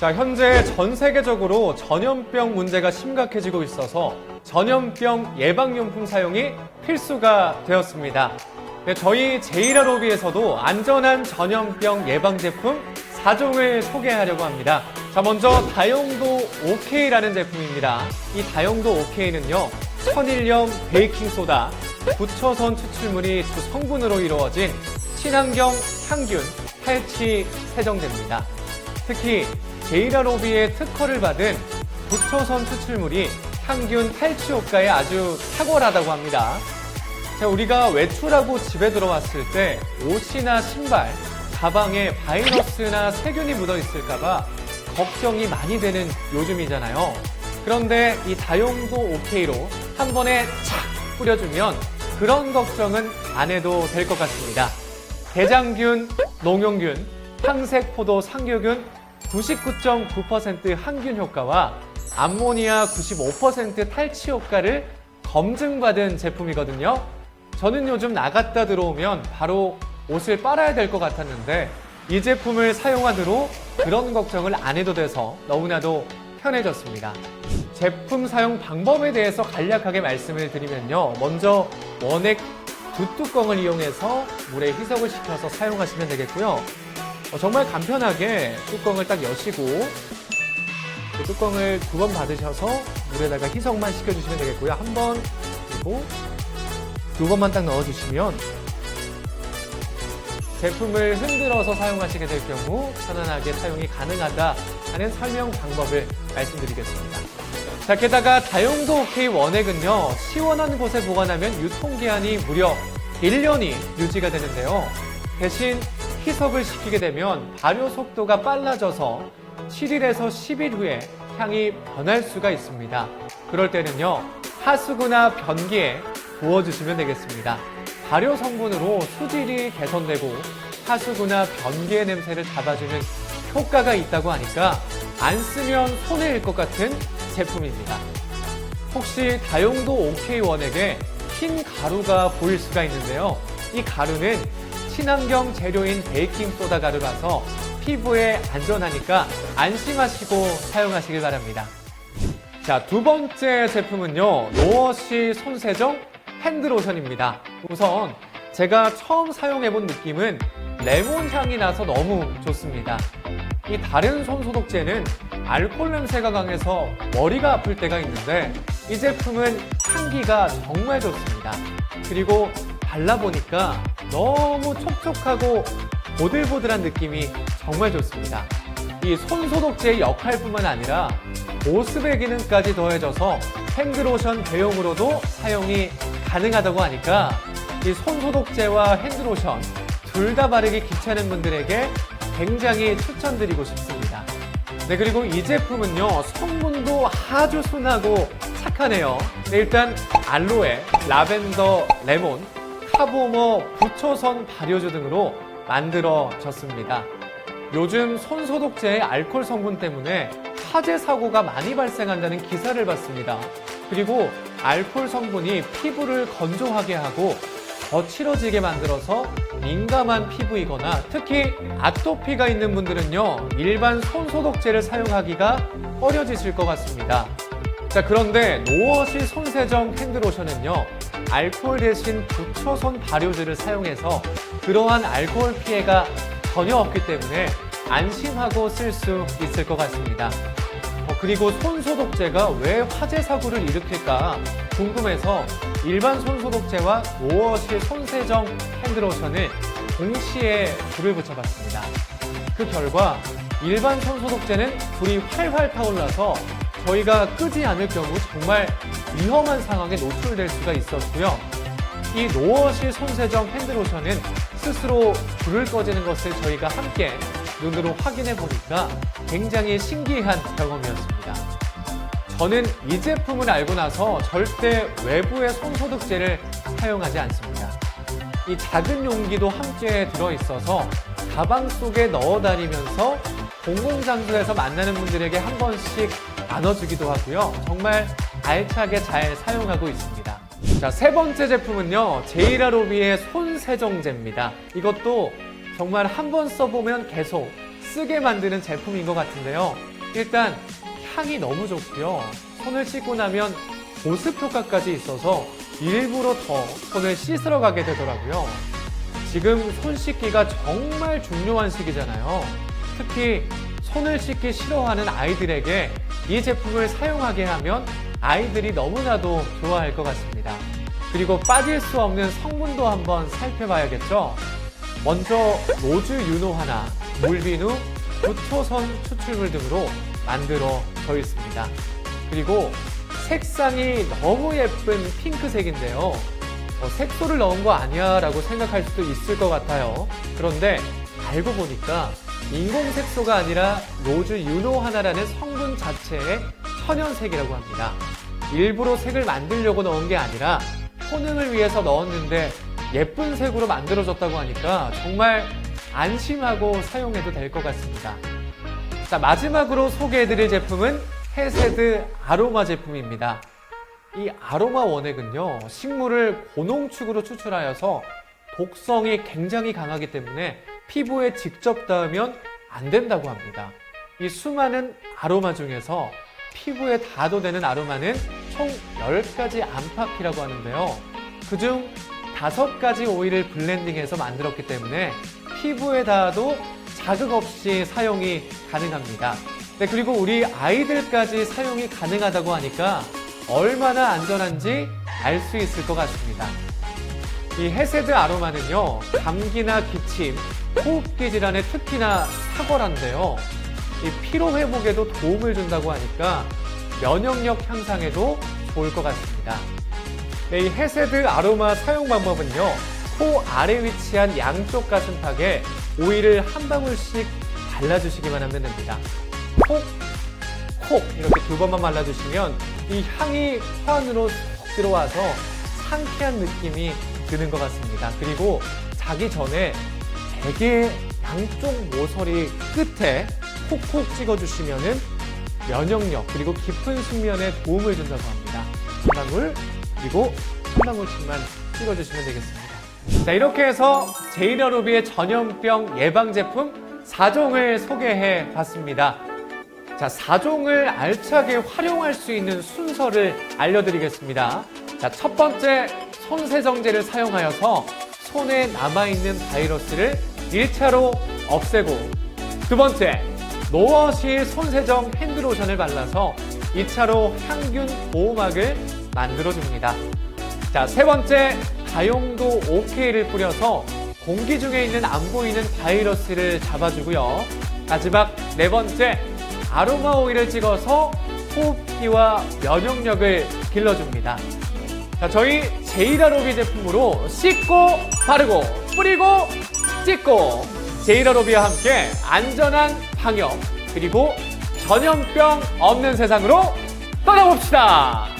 자, 현재 전 세계적으로 전염병 문제가 심각해지고 있어서 전염병 예방용품 사용이 필수가 되었습니다. 네, 저희 제이라 로비에서도 안전한 전염병 예방 제품 4종을 소개하려고 합니다. 자, 먼저 다용도 OK라는 제품입니다. 이 다용도 OK는요, 천일염 베이킹소다, 부처선 추출물이 두 성분으로 이루어진 친환경 향균 탈취 세정제입니다. 특히 제이라 로비의 특허를 받은 부처선 추출물이 향균 탈취 효과에 아주 탁월하다고 합니다. 자, 우리가 외출하고 집에 들어왔을 때 옷이나 신발, 가방에 바이러스나 세균이 묻어 있을까봐 걱정이 많이 되는 요즘이잖아요. 그런데 이 다용도 OK로 한 번에 착 뿌려주면 그런 걱정은 안 해도 될 것 같습니다. 대장균, 농용균, 항색포도 상교균 99.9% 항균 효과와 암모니아 95% 탈취 효과를 검증받은 제품이거든요. 저는 요즘 나갔다 들어오면 바로 옷을 빨아야 될 것 같았는데 이 제품을 사용한 후로 그런 걱정을 안 해도 돼서 너무나도 편해졌습니다. 제품 사용 방법에 대해서 간략하게 말씀을 드리면요. 먼저 원액 두 뚜껑을 이용해서 물에 희석을 시켜서 사용하시면 되겠고요. 어, 정말 간편하게 뚜껑을 딱 여시고 그 뚜껑을 두 번 받으셔서 물에다가 희석만 시켜주시면 되겠고요. 한 번 그리고 두 번만 딱 넣어주시면 제품을 흔들어서 사용하시게 될 경우 편안하게 사용이 가능하다 하는 설명 방법을 말씀드리겠습니다. 자, 게다가 다용도 OK 원액은요, 시원한 곳에 보관하면 유통기한이 무려 1년이 유지가 되는데요. 대신 희석을 시키게 되면 발효 속도가 빨라져서 7일에서 10일 후에 향이 변할 수가 있습니다. 그럴 때는요, 하수구나 변기에 부어주시면 되겠습니다. 발효 성분으로 수질이 개선되고 하수구나 변기의 냄새를 잡아주는 효과가 있다고 하니까 안 쓰면 손해일 것 같은 제품입니다. 혹시 다용도 OK 원액에 흰 가루가 보일 수가 있는데요. 이 가루는 친환경 재료인 베이킹 소다 가루라서 피부에 안전하니까 안심하시고 사용하시길 바랍니다. 자, 두 번째 제품은요. 노워시 손세정 핸드로션입니다. 우선 제가 처음 사용해본 느낌은 레몬 향이 나서 너무 좋습니다. 이 다른 손소독제는 알코올 냄새가 강해서 머리가 아플 때가 있는데 이 제품은 향기가 정말 좋습니다. 그리고 발라보니까 너무 촉촉하고 보들보들한 느낌이 정말 좋습니다. 이 손 소독제의 역할뿐만 아니라 보습의 기능까지 더해져서 핸드로션 대용으로도 사용이 가능하다고 하니까 이 손 소독제와 핸드로션 둘 다 바르기 귀찮은 분들에게 굉장히 추천드리고 싶습니다. 네, 그리고 이 제품은요, 성분도 아주 순하고 착하네요. 네, 일단 알로에, 라벤더, 레몬, 카보머, 부초선 발효주 등으로 만들어졌습니다. 요즘 손소독제의 알코올 성분 때문에 화재 사고가 많이 발생한다는 기사를 봤습니다. 그리고 알코올 성분이 피부를 건조하게 하고 거칠어지게 만들어서 민감한 피부이거나 특히 아토피가 있는 분들은요 일반 손소독제를 사용하기가 꺼려지실 것 같습니다. 자 그런데 노워시 손세정 핸드로션은요 알코올 대신 부초선 발효제를 사용해서 그러한 알코올 피해가 전혀 없기 때문에 안심하고 쓸 수 있을 것 같습니다. 어, 그리고 손소독제가 왜 화재 사고를 일으킬까 궁금해서 일반 손소독제와 노워시 손세정 핸드로션을 동시에 불을 붙여봤습니다. 그 결과 일반 손소독제는 불이 활활 타올라서 저희가 끄지 않을 경우 정말 위험한 상황에 노출될 수가 있었고요. 이 노워시 손세정 핸드로션은 스스로 불을 꺼지는 것을 저희가 함께 눈으로 확인해 보니까 굉장히 신기한 경험이었습니다. 저는 이 제품을 알고 나서 절대 외부의 손소독제를 사용하지 않습니다. 이 작은 용기도 함께 들어있어서 가방 속에 넣어 다니면서 공공장소에서 만나는 분들에게 한 번씩 나눠주기도 하고요. 정말 알차게 잘 사용하고 있습니다. 자, 세 번째 제품은요. 제이라 로비의 손세정제입니다. 이것도 정말 한 번 써보면 계속 쓰게 만드는 제품인 것 같은데요. 일단 향이 너무 좋고요. 손을 씻고 나면 보습 효과까지 있어서 일부러 더 손을 씻으러 가게 되더라고요. 지금 손 씻기가 정말 중요한 시기잖아요. 특히 손을 씻기 싫어하는 아이들에게 이 제품을 사용하게 하면 아이들이 너무나도 좋아할 것 같습니다. 그리고 빠질 수 없는 성분도 한번 살펴봐야겠죠. 먼저 로즈 윤호 하나, 물비누, 구초선 추출물 등으로 만들어져 있습니다. 그리고 색상이 너무 예쁜 핑크색인데요. 어, 색소를 넣은 거 아니야 라고 생각할 수도 있을 것 같아요. 그런데 알고 보니까 인공 색소가 아니라 로즈 윤호 하나라는 성분 자체의 천연색이라고 합니다. 일부러 색을 만들려고 넣은 게 아니라 효능을 위해서 넣었는데 예쁜 색으로 만들어졌다고 하니까 정말 안심하고 사용해도 될 것 같습니다. 자, 마지막으로 소개해드릴 제품은 헤세드 아로마 제품입니다. 이 아로마 원액은요, 식물을 고농축으로 추출하여서 독성이 굉장히 강하기 때문에 피부에 직접 닿으면 안 된다고 합니다. 이 수많은 아로마 중에서 피부에 닿아도 되는 아로마는 총 10가지 안팎이라고 하는데요. 그중 5가지 오일을 블렌딩해서 만들었기 때문에 피부에 닿아도 자극 없이 사용이 가능합니다. 네, 그리고 우리 아이들까지 사용이 가능하다고 하니까 얼마나 안전한지 알 수 있을 것 같습니다. 이 헤세드 아로마는요, 감기나 기침, 호흡기 질환에 특히나 탁월한데요. 이 피로 회복에도 도움을 준다고 하니까 면역력 향상에도 좋을 것 같습니다. 네, 이 헤세드 아로마 사용 방법은요, 코 아래 위치한 양쪽 가슴팍에 오일을 한 방울씩 발라주시기만 하면 됩니다. 콕, 콕 이렇게 두 번만 발라주시면 이 향이 코 안으로 쏙 들어와서 상쾌한 느낌이 드는 것 같습니다. 그리고 자기 전에 베개 양쪽 모서리 끝에 콕콕 찍어주시면은 면역력 그리고 깊은 숙면에 도움을 준다고 합니다. 한 방울 그리고 한 방울씩만 찍어주시면 되겠습니다. 자 이렇게 해서 제이러루비의 전염병 예방 제품 4종을 소개해 봤습니다. 자, 4종을 알차게 활용할 수 있는 순서를 알려드리겠습니다. 자, 첫 번째, 손 세정제를 사용하여서 손에 남아있는 바이러스를 1차로 없애고, 두 번째, 노워시 손세정 핸드로션을 발라서 2차로 향균 보호막을 만들어줍니다. 자, 세 번째, 다용도 OK를 뿌려서 공기 중에 있는 안 보이는 바이러스를 잡아주고요. 마지막 네 번째, 아로마 오일을 찍어서 호흡기와 면역력을 길러줍니다. 자, 저희 제이라로비 제품으로 씻고 바르고 뿌리고 찍고 제이라로비와 함께 안전한 방역 그리고 전염병 없는 세상으로 떠나봅시다.